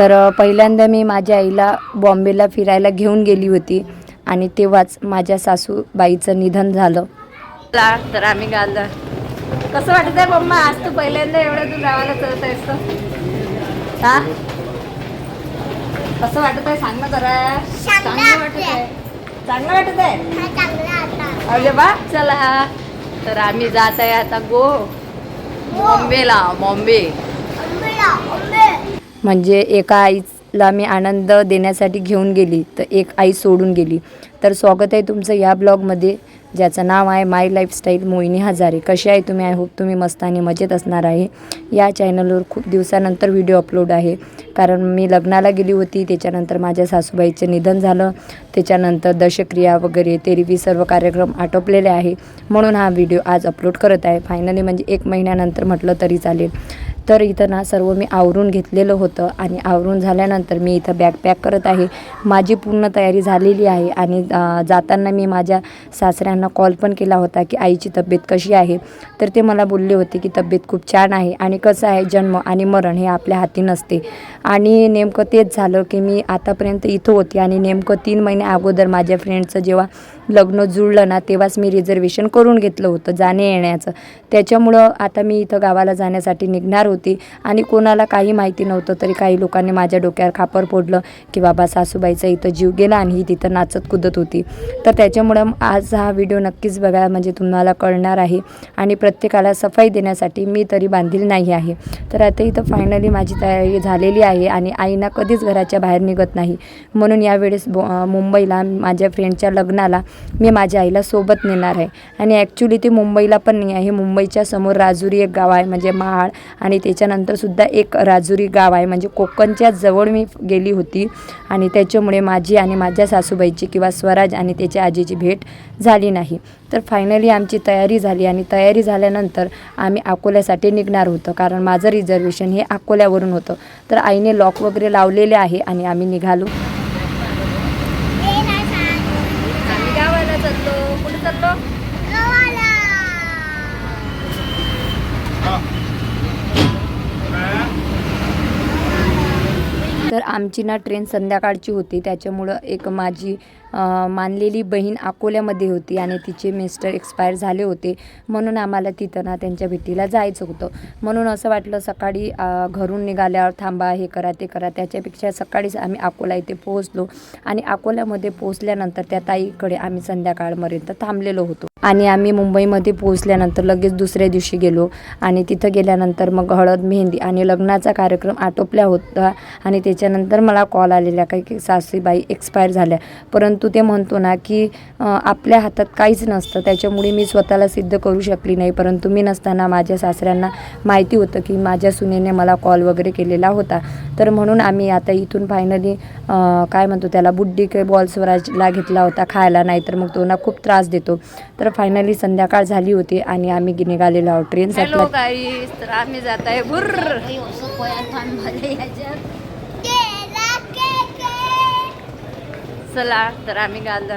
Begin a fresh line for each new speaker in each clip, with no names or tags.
तर पहिल्यांदा मी माझ्या आईला बॉम्बेला फिरायला घेऊन गेली होती आणि तेव्हाच माझ्या सासूबाईचं निधन झालं.
तर आम्ही गाल कसं वाटत आहे मम्मा? आज तू पहिल्यांदा एवढं तू गावाला चलत आहेस तर. हा? कसं वाटत आहे? सांग ना जरा. चांगलं वाटत आहे. चांगलं वाटत आहे? अरे वा चला. तर आम्ही जात आहे आता गो. बॉम्बेला बॉम्बे.
म्हणजे एका आईला मी आनंद देण्यासाठी घेऊन गेली तर एक आई सोडून गेली. तर स्वागत आहे तुमचं या ब्लॉगमध्ये ज्याचं नाव आहे माय लाईफस्टाईल मोहिनी हजारे. कसे आहे तुम्ही? आय होप तुम्ही मस्त आणि मजेत असणार आहे. या चॅनलवर खूप दिवसानंतर व्हिडिओ अपलोड आहे. कारण मी लग्नाला गेली होती त्याच्यानंतर माझ्या सासूबाईचं निधन झालं. त्याच्यानंतर दशक्रिया वगैरे तेरवी सर्व कार्यक्रम आटोपलेले आहे. म्हणून हा व्हिडिओ आज अपलोड करत आहे. फायनली म्हणजे एक महिन्यानंतर म्हटलं तरी चालेल. तर इथं ना सर्व मी आवरून घेतलेलं होतं आणि आवरून झाल्यानंतर मी इथं बॅग पॅक करत आहे. माझी पूर्ण तयारी झालेली आहे आणि जाताना मी माझ्या सासऱ्यांना कॉल पण केला होता की आईची तब्येत कशी आहे? तर ते मला बोलले होते की तब्येत खूप छान आहे आणि कसं आहे जन्म आणि मरण हे आपल्या हाती नसते. आणि नेमकं तेच झालं की मी आतापर्यंत इथं होती आणि नेमकं तीन महिने अगोदर माझ्या फ्रेंडचं जेव्हा लग्न जुळलं ना तेव्हाच मी रिझर्वेशन करून घेतलं होतं जाणे येण्याचं त्याच्यामुळं आता मी इथं गावाला जाण्यासाठी निघणार होती. आणि कोणाला काही माहिती नव्हतं तरी काही लोकांनी माझ्या डोक्यावर खापर फोडलं की बाबा सासूबाईचा इथं जीव गेला आणि ही तिथं नाचत कुदत होती. तर त्याच्यामुळं आज हा व्हिडिओ नक्कीच बघा म्हणजे तुम्हाला कळणार आहे. आणि प्रत्येकाला सफाई देण्यासाठी मी तरी बांधील नाही आहे. तर आता इथं फायनली माझी तयारी झालेली आहे आणि आईना कधीच घराच्या बाहेर निघत नाही. म्हणून यावेळेस मुंबईला माझ्या फ्रेंडच्या लग्नाला मी माझ्या आईला सोबत नेणार आहे. आणि ॲक्च्युली ती मुंबईला पण नाही आहे. मुंबईच्या समोर राजुरी एक गाव आहे. म्हणजे महाड आणि त्याच्यानंतर सुद्धा एक राजुरी गाव आहे. म्हणजे कोकणच्या जवळ मी गेली होती आणि त्याच्यामुळे माझी आणि माझ्या सासूबाईची किंवा स्वराज आणि त्याच्या आजीची भेट झाली नाही. तर फायनली आमची तयारी झाली आणि तयारी झाल्यानंतर आम्ही अकोल्यासाठी निघणार होतो. कारण माझं रिझर्वेशन हे अकोल्यावरून होतं. तर आईने लॉक वगैरे लावलेले आहे आणि आम्ही निघालो
आम्ही गावाला चाललो कुठे चाललो
तर आमची ना ट्रेन संध्याकाळची होती. त्याच्यामुळं एक माझी मानलेली बहीण अकोल्यामध्ये होती आणि तिचे मिस्टर एक्सपायर झाले होते. म्हणून आम्हाला तिथं ना त्यांच्या भेटीला जायचं होतं. म्हणून असं वाटलं सकाळी घरून निघाल्यावर थांबा हे करा ते करा. त्याच्यापेक्षा सकाळीच आम्ही अकोला इथे पोहोचलो आणि अकोल्यामध्ये पोहोचल्यानंतर त्या ताईकडे आम्ही संध्याकाळपर्यंत थांबलेलो होतो. आणि आम्ही मुंबईमध्ये पोहोचल्यानंतर लगेच दुसऱ्या दिवशी गेलो आणि तिथं गेल्यानंतर मग हळद मेहंदी आणि लग्नाचा कार्यक्रम आटोपला होता आणि त्याच्यानंतर मला कॉल आलेला काही की सासूबाई एक्सपायर झाल्या. परंतु ते म्हणतो ना की आपल्या हातात काहीच नसतं. त्याच्यामुळे मी स्वतःला सिद्ध करू शकली नाही. परंतु मी नसताना माझ्या सासऱ्यांना माहिती होतं की माझ्या सुनेने मला कॉल वगैरे केलेला होता. तर म्हणून आम्ही आता इथून फायनली काय म्हणतो त्याला बुड्डी के बॉल स्वराजला घेतला होता खायला. नाही तर मग तो ना खूप त्रास देतो. तर फायनली संध्याकाळ झाली होती आणि आम्ही निघालेलो आहोत ट्रेनसाठी
आम्ही जात आहे चला तर आम्ही गाल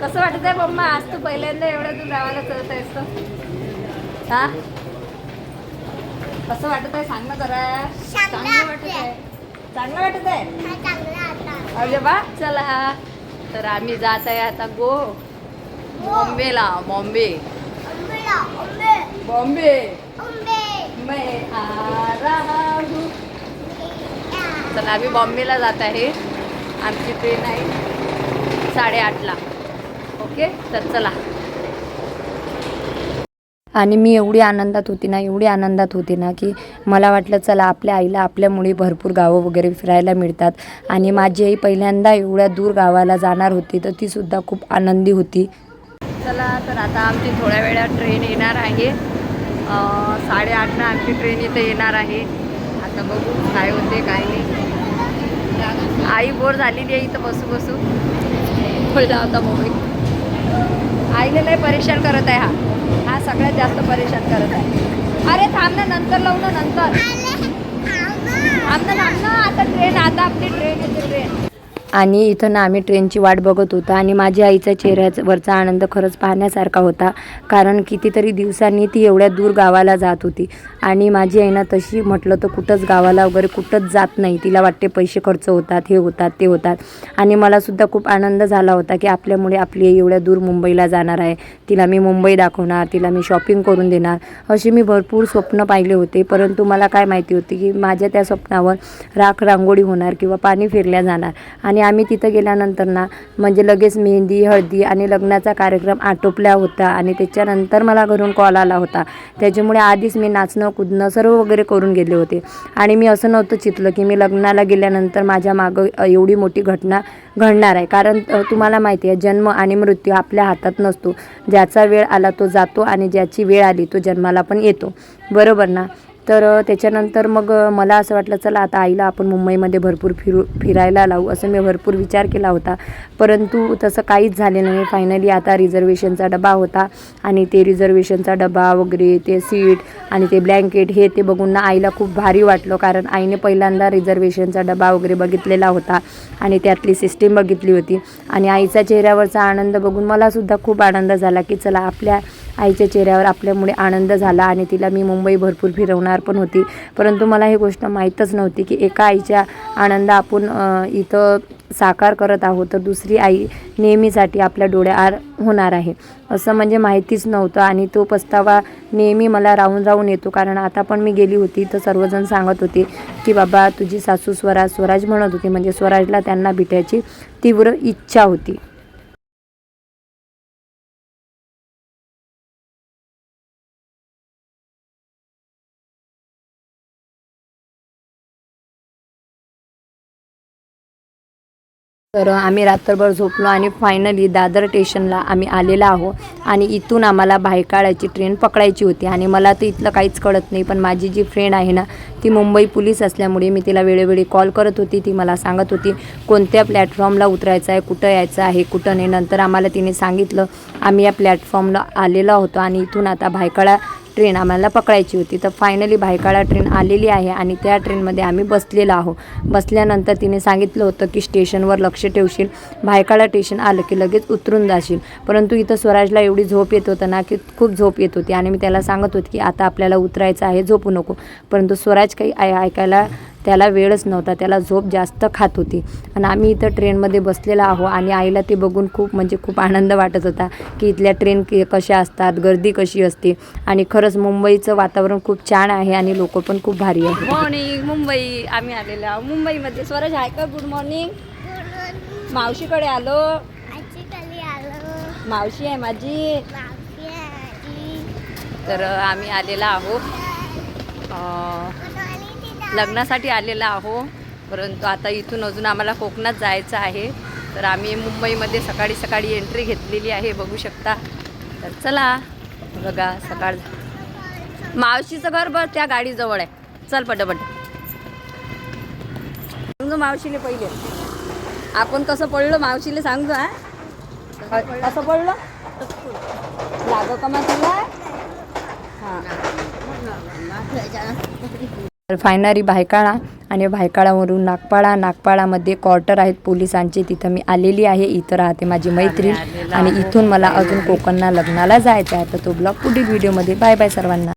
कसं वाटत आहे मम्मा आज तू पहिल्यांदा एवढं तू गावाला चलत आहेस तर? हा? कसं वाटत आहे सांग ना जरा. चांगलं वाटत आहे चांगलं वाटत आहे अरे वा चला. तर आम्ही जात आहे आता गो. बॉम्बेला बॉम्बे. बॉम्बे. मैं आ रहा हूँ. चला आम्ही बॉम्बेला जात आहे. आमची ट्रेन आहे साडेआठला. ओके तर चला.
आणि मी एवढी आनंदात होती ना एवढी आनंदात होती ना की मला वाटलं चला आपल्या आईला आपल्यामुळे भरपूर गावं वगैरे फिरायला मिळतात. आणि माझी आई पहिल्यांदा एवढ्या दूर गावाला जाणार होती तर तीसुद्धा खूप आनंदी होती.
चला तर आता आमची थोड्या वेळात ट्रेन येणार आहे. अं, साडेआठनं आमची ट्रेन इथे येणार आहे. आता बघू काय होते काय नाही. आई बोर झालेली आहे इथं बसू बसू. बोलला होता मोबाईल आईने लय परेशान करत आहे हा. हा सगळ्यात जास्त परेशान करत आहे. अरे थांब ना नंतर लावू ना नंतर. थांब ना थांब ना आता ट्रेन आता आपली ट्रेन येते ट्रेन
आणि इथं ना आम्ही ट्रेनची वाट बघत होतो आणि माझ्या आईच्या चेहऱ्यावरचा आनंद खरंच पाहण्यासारखा होता. कारण कितीतरी दिवसांनी ती एवढ्या दूर गावाला जात होती. आणि माझी आई ना तशी म्हटलं तर कुठंच गावाला वगैरे कुठंच जात नाही. तिला वाटते पैसे खर्च होतात हे होतात ते होतात. आणि मलासुद्धा खूप आनंद झाला होता की आपल्यामुळे आपली आई एवढ्या दूर मुंबईला जाणार आहे. तिला मी मुंबई दाखवणार तिला मी शॉपिंग करून देणार. असे मी भरपूर स्वप्न पाहिले होते. परंतु मला काय माहिती होती की माझ्या त्या स्वप्नावर राख रांगोळी होणार किंवा पाणी फिरल्या जाणार. आणि आम्ही तिथं गेल्यानंतर ना म्हणजे लगेच मेहंदी हळदी आणि लग्नाचा कार्यक्रम आटोपला होता आणि त्याच्यानंतर मला घरून कॉल आला होता. त्याच्यामुळे आधीच मी नाचणं कुदणं सर्व वगैरे करून गेले होते. आणि मी असं नव्हतं चितलं की मी लग्नाला गेल्यानंतर माझ्या मागं एवढी मोठी घटना घडणार आहे. कारण तुम्हाला माहिती आहे जन्म आणि मृत्यू आपल्या हातात नसतो. ज्याचा वेळ आला तो जातो आणि ज्याची वेळ आली तो जन्माला पण येतो. बरोबर ना? तर त्याच्यानंतर मग मला असं वाटलं चला आता आईला आपण मुंबईमध्ये भरपूर फिरू फिरायला लावू असं मी भरपूर विचार केला होता. परंतु तसं काहीच झाले नाही. फायनली आता रिझर्वेशनचा डबा होता आणि ते रिझर्वेशनचा डबा वगैरे ते सीट आणि ते ब्लँकेट हे ते बघून ना आईला खूप भारी वाटलं. कारण आईने पहिल्यांदा रिझर्वेशनचा डबा वगैरे बघितलेला होता आणि त्यातली सिस्टीम बघितली होती. आणि आईच्या चेहऱ्यावरचा आनंद बघून मलासुद्धा खूप आनंद झाला की चला आपल्या आईच्या चेहऱ्यावर आपल्यामुळे आनंद झाला आणि तिला मी मुंबई भरपूर फिरवणार पण होती. परंतु मला ही गोष्ट माहीतच नव्हती की एका आईच्या आनंद आपण इथं साकार करत आहोत तर दुसरी आई नेहमीसाठी आपल्या डोळ्याआड होणार आहे. असं म्हणजे माहितीच नव्हतं आणि तो पस्तावा नेहमी मला राहून राहून येतो कारण आता पण मी गेली होती तर सर्वजण सांगत होते की बाबा तुझी सासू स्वराज स्वराज म्हणत होती म्हणजे स्वराजला त्यांना भेटायची तीव्र इच्छा होती. तर आम्ही रात्रभर झोपलो आणि फायनली दादर स्टेशनला आम्ही आलेलो आहो. आणि इथून आम्हाला भायकाळाची ट्रेन पकडायची होती. आणि मला तर इथलं काहीच कळत नाही पण माझी जी फ्रेंड आहे ना ती मुंबई पोलीस असल्यामुळे मी तिला वेळोवेळी कॉल करत होती. ती मला सांगत होती कोणत्या प्लॅटफॉर्मला उतरायचं आहे कुठं यायचं आहे कुठं नाही? नंतर आम्हाला तिने सांगितलं आम्ही या प्लॅटफॉर्मला आलेलो होतो आणि इथून आता भायकाळा ट्रेन आम्हाला पकडायची होती. तर फायनली भायखळा ट्रेन आलेली आहे आणि त्या ट्रेनमध्ये आम्ही बसलेलो आहो बसल्यानंतर तिने सांगितलं होतं की स्टेशनवर लक्ष ठेवशील. भायखळा स्टेशन आलं की लगेच उतरून जाशील. परंतु इथं स्वराजला एवढी झोप येत होतं ना की खूप झोप येत होती. आणि मी त्याला सांगत होती की आता आपल्याला उतरायचं आहे झोपू नको. परंतु स्वराज काही ऐ ऐकायला त्याला वेळच नव्हता. त्याला झोप जास्त खात होती. आणि आम्ही इथं ट्रेनमध्ये बसलेला आहो आणि आईला ते बघून खूप म्हणजे खूप आनंद वाटत होता की इथल्या ट्रेन के कशा असतात गर्दी कशी असते. आणि खरंच मुंबईचं वातावरण खूप छान आहे आणि लोक पण खूप भारी आहे
मॉर्निंग मुंबई. आम्ही आलेलो आहोत मुंबईमध्ये. स्वराज आहे का? गुड मॉर्निंग मावशीकडे आलो. मावशी आहे माझी. तर आम्ही आलेला आहो. अ, लग्नासाठी आलेला आहो. परंतु आता इथून अजून आम्हाला कोकणात जायचं आहे. तर आम्ही मुंबईमध्ये सकाळी सकाळी एंट्री घेतलेली आहे बघू शकता. तर चला बघा सकाळ मावशीचं घर बघ त्या गाडीजवळ आहे. चल पटापट. सांगू मावशीले पहिले. आपण कसं पडलो मावशीले सांगतो हा? कसं पडलो? लागो का मग तुला? हां.
तर फायनली भायकाळा आणि भायकाळावरून नागपाळा नागपाळामध्ये क्वार्टर आहेत पोलिसांचे. तिथं मी आलेली आहे. इथं राहते माझी मैत्रीण आणि इथून मला अजून कोकणला लग्नाला जायचं आहे. तर तो ब्लॉग पुढील व्हिडिओमध्ये. बाय बाय सर्वांना.